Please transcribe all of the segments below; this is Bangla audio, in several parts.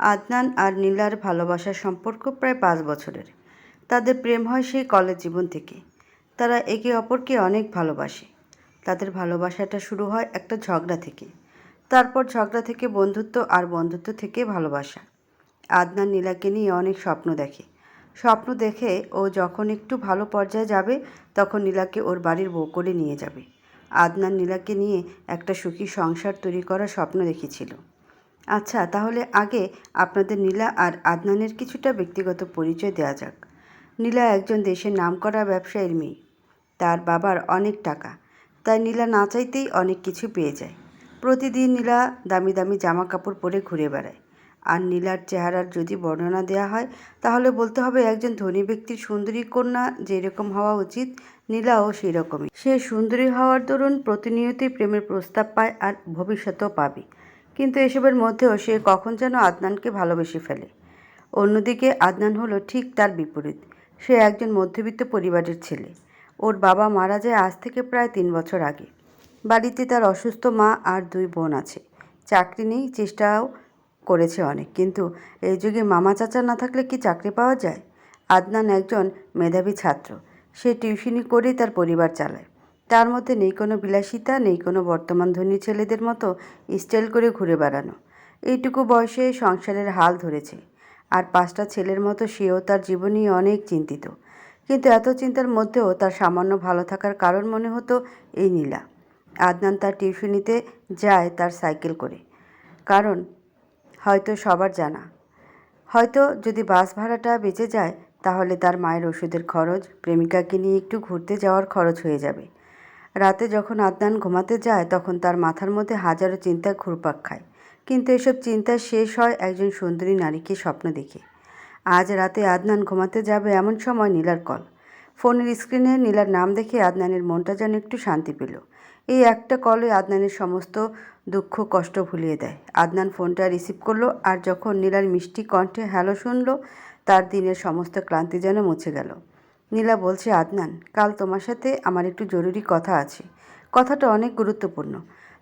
আদনান আর নীলার ভালোবাসার সম্পর্ক প্রায় পাঁচ বছরের। তাদের প্রেম হয় সেই কলেজ জীবন থেকে। তারা একে অপরকে অনেক ভালোবাসে। তাদের ভালোবাসাটা শুরু হয় একটা ঝগড়া থেকে। তারপর ঝগড়া থেকে বন্ধুত্ব আর বন্ধুত্ব থেকে ভালোবাসা। আদনান নীলাকে নিয়ে অনেক স্বপ্ন দেখে। স্বপ্ন দেখে ও যখন একটু ভালো পর্যায়ে যাবে, তখন নীলাকে ওর বাড়ির বউ করে নিয়ে যাবে। আদনান নীলাকে নিয়ে একটা সুখী সংসার তৈরি করার স্বপ্ন দেখেছিল। আচ্ছা তাহলে আগে আপনাদের নীলা আর আদনানের কিছুটা ব্যক্তিগত পরিচয় দেওয়া যাক। নীলা একজন দেশের নামকরা ব্যবসায়ীর মেয়ে। তার বাবার অনেক টাকা, তাই নীলা না চাইতেই অনেক কিছু পেয়ে যায়। প্রতিদিন নীলা দামি দামি জামা কাপড় পরে ঘুরে বেড়ায়। আর নীলার চেহারার যদি বর্ণনা দেওয়া হয়, তাহলে বলতে হবে একজন ধনী ব্যক্তির সুন্দরী কন্যা যেরকম হওয়া উচিত, নীলাও সেই রকমই সে সুন্দরী হওয়ার দরুন প্রতিনিয়তই প্রেমের প্রস্তাব পায় আর ভবিষ্যতেও পাবে। কিন্তু এসবের মধ্যেও সে কখন যেন আদনানকে ভালোবেসে ফেলে। অন্যদিকে আদনান হলো ঠিক তার বিপরীত। সে একজন মধ্যবিত্ত পরিবারের ছেলে। ওর বাবা মারা যায় আজ থেকে প্রায় তিন বছর আগে। বাড়িতে তার অসুস্থ মা আর দুই বোন আছে। চাকরি নেই, চেষ্টাও করেছে অনেক। কিন্তু এই যুগে মামা চাচা না থাকলে কি চাকরি পাওয়া যায়? আদনান একজন মেধাবী ছাত্র। সে টিউশনি করেই তার পরিবার চালায়। তার মধ্যে নেই কোনো বিলাসিতা, নেই কোনো বর্তমান ধনী ছেলেদের মতো স্টাইল করে ঘুরে বেড়ানো। এইটুকু বয়সে সংসারের হাল ধরেছে। আর পাঁচটা ছেলের মতো সেও তার জীবন নিয়ে অনেক চিন্তিত। কিন্তু এত চিন্তার মধ্যেও তার সামান্য ভালো থাকার কারণ মনে হতো এই নীলা। আদনান তার টিউশনিতে যায় তার সাইকেল করে। কারণ হয়তো সবার জানা। হয়তো যদি বাস ভাড়াটা বেঁচে যায়, তাহলে তার মায়ের ওষুধের খরচ, প্রেমিকাকে নিয়ে একটু ঘুরতে যাওয়ার খরচ হয়ে যাবে। রাতে যখন আদনান ঘুমাতে যায়, তখন তার মাথার মধ্যে হাজারো চিন্তা ঘুরপাক খায়। কিন্তু এসব চিন্তা শেষ হয় একজন সুন্দরী নারীকে স্বপ্ন দেখে। আজ রাতে আদনান ঘুমাতে যাবে এমন সময় নীলার কল। ফোনের স্ক্রিনে নীলার নাম দেখে আদনানের মনটা যেন একটু শান্তি পেল। এই একটা কলে আদনানের সমস্ত দুঃখ, কষ্ট ভুলিয়ে দেয়। আদনান ফোনটা রিসিভ করল আর যখন নীলার মিষ্টি কণ্ঠে হ্যালো শুনলো, তার দিনের সমস্ত ক্লান্তি যেন মুছে গেল। নীলা বলছে, আদনান, কাল তোমার সাথে আমার একটু জরুরি কথা আছে। কথাটা অনেক গুরুত্বপূর্ণ।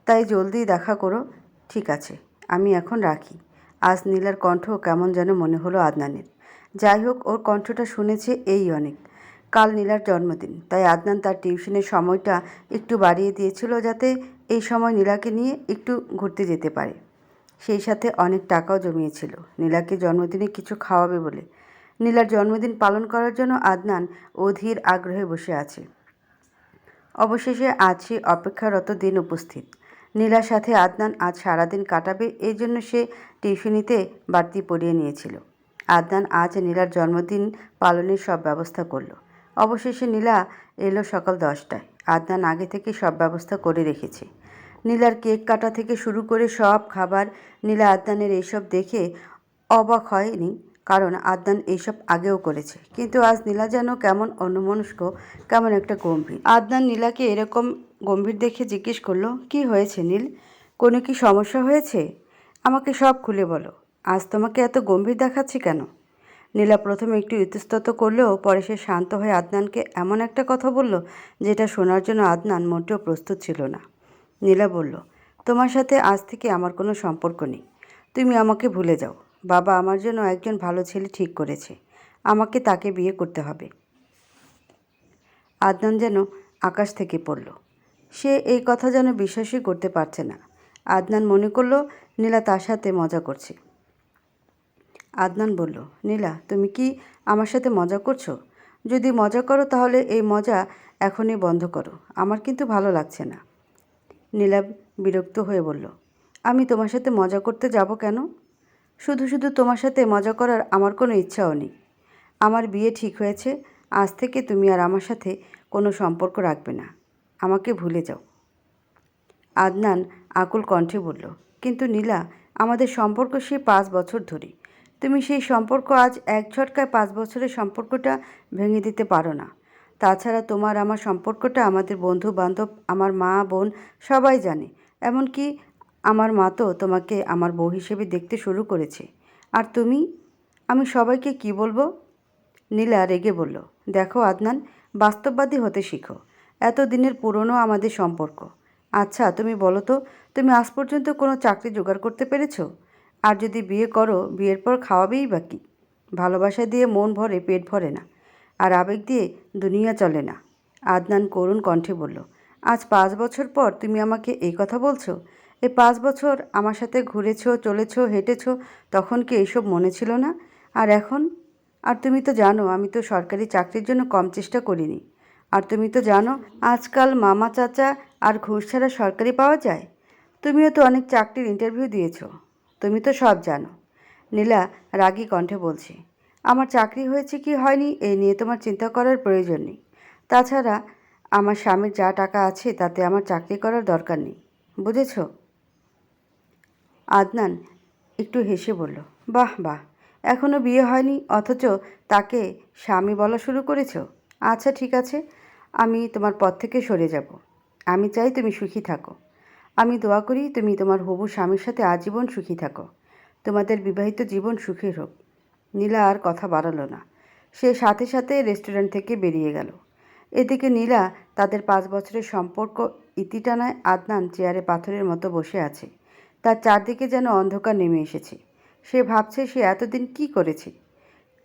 তাই জলদি দেখা করো। ঠিক আছে, আমি এখন রাখি। আজ নীলার কণ্ঠ কেমন যেন মনে হলো আদনানের। যাই হোক, ওর কণ্ঠটা শুনেছে এই অনেক। কাল নীলার জন্মদিন, তাই আদনান তার টিউশনের সময়টা একটু বাড়িয়ে দিয়েছিল যাতে এই সময় নীলাকে নিয়ে একটু ঘুরতে যেতে পারে। সেই সাথে অনেক টাকাও জমিয়েছিল। নীলাকে জন্মদিনে কিছু খাওয়াবে বলে নীলার জন্মদিন পালন করার জন্য আদনান অধীর আগ্রহে বসে আছে। অবশেষে আজ সে অপেক্ষারত দিন উপস্থিত। নীলার সাথে আদনান আজ সারাদিন কাটাবে, এই জন্য সে টিউশনিতে বাড়তি পড়িয়ে নিয়েছিল। আদনান আজ নীলার জন্মদিন পালনের সব ব্যবস্থা করল। অবশেষে নীলা এলো সকাল দশটায়। আদনান আগে থেকে সব ব্যবস্থা করে রেখেছে। নীলার কেক কাটা থেকে শুরু করে সব খাবার নীলা আদনানের এইসব দেখে অবাক হয়নি। কারণ আদনান এইসব আগেও করেছে। কিন্তু আজ নীলা যেন কেমন অন্যমনস্ক, কেমন একটা গম্ভীর। আদনান নীলাকে এরকম গম্ভীর দেখে জিজ্ঞেস করল, কি হয়েছে নীল? কোনো কি সমস্যা হয়েছে? আমাকে সব খুলে বলো। আজ তোমাকে এত গম্ভীর দেখাচ্ছি কেন? নীলা প্রথমে একটু ইতস্তত করলেও পরে সে শান্ত হয়ে আদনানকে এমন একটা কথা বলল, যেটা শোনার জন্য আদনান মোটেও প্রস্তুত ছিল না। নীলা বলল, তোমার সাথে আজ থেকে আমার কোনো সম্পর্ক নেই। তুমি আমাকে ভুলে যাও। বাবা আমার জন্য একজন ভালো ছেলে ঠিক করেছে। আমাকে তাকে বিয়ে করতে হবে। আদনান যেন আকাশ থেকে পড়ল। সে এই কথা যেন বিশ্বাসই করতে পারছে না। আদনান মনে করল, নীলা তার সাথে মজা করছে। আদনান বলল, নীলা, তুমি কি আমার সাথে মজা করছ? যদি মজা করো তাহলে এই মজা এখনই বন্ধ করো। আমার কিন্তু ভালো লাগছে না। নীলা বিরক্ত হয়ে বলল, আমি তোমার সাথে মজা করতে যাব কেন? শুধু শুধু তোমার সাথে মজা করার আমার কোনো ইচ্ছাও নেই। আমার বিয়ে ঠিক হয়েছে, আজ থেকে তুমি আর আমার সাথে কোনো সম্পর্ক রাখবে না। আমাকে ভুলে যাও। আদনান আকুল কণ্ঠে বলল, কিন্তু নীলা, আমাদের সম্পর্ক সে পাঁচ বছর ধরে। তুমি সেই সম্পর্ক আজ এক ঝটকায় পাঁচ বছরের সম্পর্কটা ভেঙে দিতে পারো না। তাছাড়া তোমার আমার সম্পর্কটা আমাদের বন্ধু বান্ধব আমার মা, বোন সবাই জানে। এমনকি আমার মা তো তোমাকে আমার বউ হিসেবে দেখতে শুরু করেছে। আর তুমি? আমি সবাইকে কি বলব? নীলা রেগে বলল, দেখো আদনান, বাস্তববাদী হতে শিখো। এত দিনের পুরনো আমাদের সম্পর্ক। আচ্ছা তুমি বলো তো, তুমি আজ পর্যন্ত কোনো চাকরি জোগাড় করতে পেরেছ? আর যদি বিয়ে করো, বিয়ের পর খাওয়াবেই বা কি? ভালোবাসা দিয়ে মন ভরে, পেট ভরে না। আর আবেগ দিয়ে দুনিয়া চলে না। আদনান করুণ কণ্ঠে বলল, আজ পাঁচ বছর পর তুমি আমাকে এই কথা বলছো? এই পাঁচ বছর আমার সাথে ঘুরেছো, চলেছো, হেঁটেছো, তখন কি এইসব মনে ছিল না? আর এখন? আর তুমি তো জানো, আমি তো সরকারি চাকরির জন্য কম চেষ্টা করিনি। আর তুমি তো জানো, আজকাল মামা, চাচা আর ঘুষ ছাড়া সরকারি পাওয়া যায়? তুমিও তো অনেক চাকরির ইন্টারভিউ দিয়েছ। তুমি তো সব জানো। নীলা রাগী কণ্ঠে বলছে, আমার চাকরি হয়েছে কি হয়নি? এই নিয়ে তোমার চিন্তা করার প্রয়োজন নেই। তাছাড়া আমার স্বামীর যা টাকা আছে, তাতে আমার চাকরি করার দরকার নেই। বুঝেছ? আদনান একটু হেসে বলল, বাহ বাহ এখনও বিয়ে হয়নি, অথচ তাকে স্বামী বলা শুরু করেছ। আচ্ছা ঠিক আছে, আমি তোমার পথ থেকে সরে যাব। আমি চাই তুমি সুখী থাকো। আমি দোয়া করি তুমি তোমার হবু স্বামীর সাথে আজীবন সুখী থাকো। তোমাদের বিবাহিত জীবন সুখের হোক নীলা আর কথা বাড়ালো না। সে সাথে সাথে রেস্টুরেন্ট থেকে বেরিয়ে গেল। এদিকে নীলা তাদের পাঁচ বছরের সম্পর্ক ইতিটানায় আদনান চেয়ারে পাথরের মতো বসে আছে। তার চারদিকে যেন অন্ধকার নেমে এসেছে। সে ভাবছে সে এতদিন কি করেছে?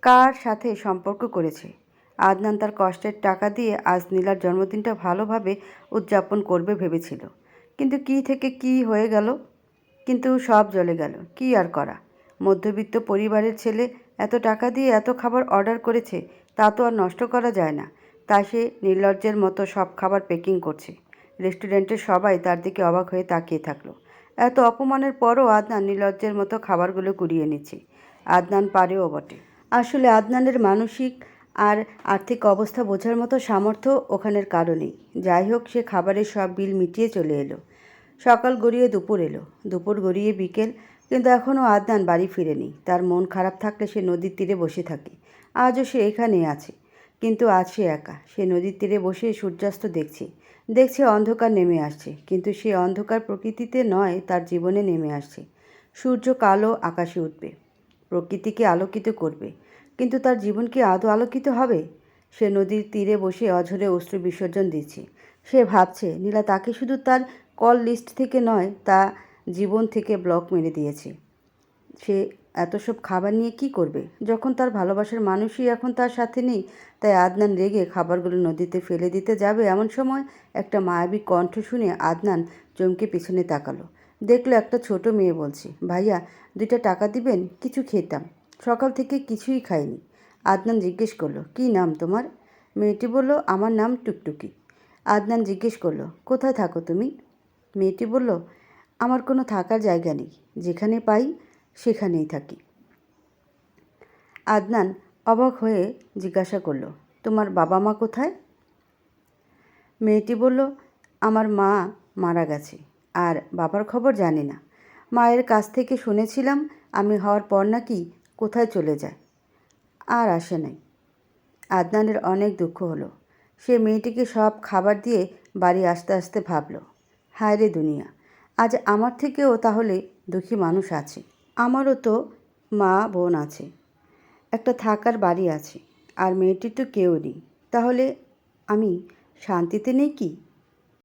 কার সাথে সম্পর্ক করেছে? আদনান তার কষ্টের টাকা দিয়ে আজ নীলার জন্মদিনটা ভালোভাবে উদযাপন করবে ভেবেছিল। কিন্তু কি থেকে কি হয়ে গেল? কিন্তু সব জ্বলে গেল। কি আর করা? মধ্যবিত্ত পরিবারের ছেলে এত টাকা দিয়ে এত খাবার অর্ডার করেছে, তা তো আর নষ্ট করা যায় না। তা সে নির্লজ্জের মতো সব খাবার প্যাকিং করছে। রেস্টুরেন্টের সবাই তার দিকে অবাক হয়ে তাকিয়ে থাকল। এত অপমানের পরও আদনান নির্লজ্জের মতো খাবারগুলো কুড়িয়ে নিচ্ছে। আদনান পারেও বটে। আসলে আদনানের মানসিক আর আর্থিক অবস্থা বোঝার মতো সামর্থ্য ওখানের কারণেই যাই হোক, সে খাবারের সব বিল মিটিয়ে চলে এলো। সকাল গড়িয়ে দুপুর এলো। দুপুর গড়িয়ে বিকেল, কিন্তু এখনও আদনান বাড়ি ফিরেনি। তার মন খারাপ থাকলে সে নদীর তীরে বসে থাকে। আজও সে এখানে আছে। কিন্তু সে একা। সে নদীর তীরে বসে সূর্যাস্ত দেখছে। দেখছে অন্ধকার নেমে আসছে, কিন্তু সে অন্ধকার প্রকৃতিতে নয়, তার জীবনে নেমে আসছে। সূর্য কালো, আকাশে উঠবে। প্রকৃতিকে আলোকিত করবে। কিন্তু তার জীবন কি আদৌ আলোকিত হবে? সে নদীর তীরে বসে অঝরে অশ্রু বিসর্জন দিচ্ছে। সে ভাবছে, নীলা তাকে শুধু তার কল লিস্ট থেকে নয়, তা জীবন থেকে ব্লক মেরে দিয়েছে। সে এত সব খাবার নিয়ে কি করবে? যখন তার ভালোবাসার মানুষই এখন তার সাথে নেই, তাই আদনান রেগে খাবারগুলো নদীতে ফেলে দিতে যাবে এমন সময় একটা মায়াবী কণ্ঠ শুনে আদনান চমকে পিছনে তাকালো। দেখল একটা ছোট মেয়ে বলছে, ভাইয়া, দুইটা টাকা দিবেন? কিছু খেতাম। সকাল থেকে কিছুই খাইনি। আদনান জিজ্ঞেস করল, কী নাম তোমার? মেয়েটি বলল, আমার নাম টুকটুকি। আদনান জিজ্ঞেস করল, কোথায় থাকো তুমি? মেয়েটি বলল, আমার কোনো থাকার জায়গা নেই। যেখানে পাই সেখানেই থাকি। আদনান অবাক হয়ে জিজ্ঞাসা করল, তোমার বাবা মা কোথায়? মেয়েটি বলল, আমার মা মারা গেছে, আর বাবার খবর জানি না। মায়ের কাছ থেকে শুনেছিলাম আমি হওয়ার পর নাকি কোথায় চলে যায়, আর আসে নাই। আদনানের অনেক দুঃখ হলো। সে মেয়েটিকে সব খাবার দিয়ে বাড়ি আসতে আসতে ভাবল হায় রে দুনিয়া, আজ আমার থেকেও তাহলে দুঃখী মানুষ আছে। আমারও তো মা বোন আছে। একটা থাকার বাড়ি আছে, আর মেয়েটির তো কেউ নেই। তাহলে আমি শান্তিতে নেই কি?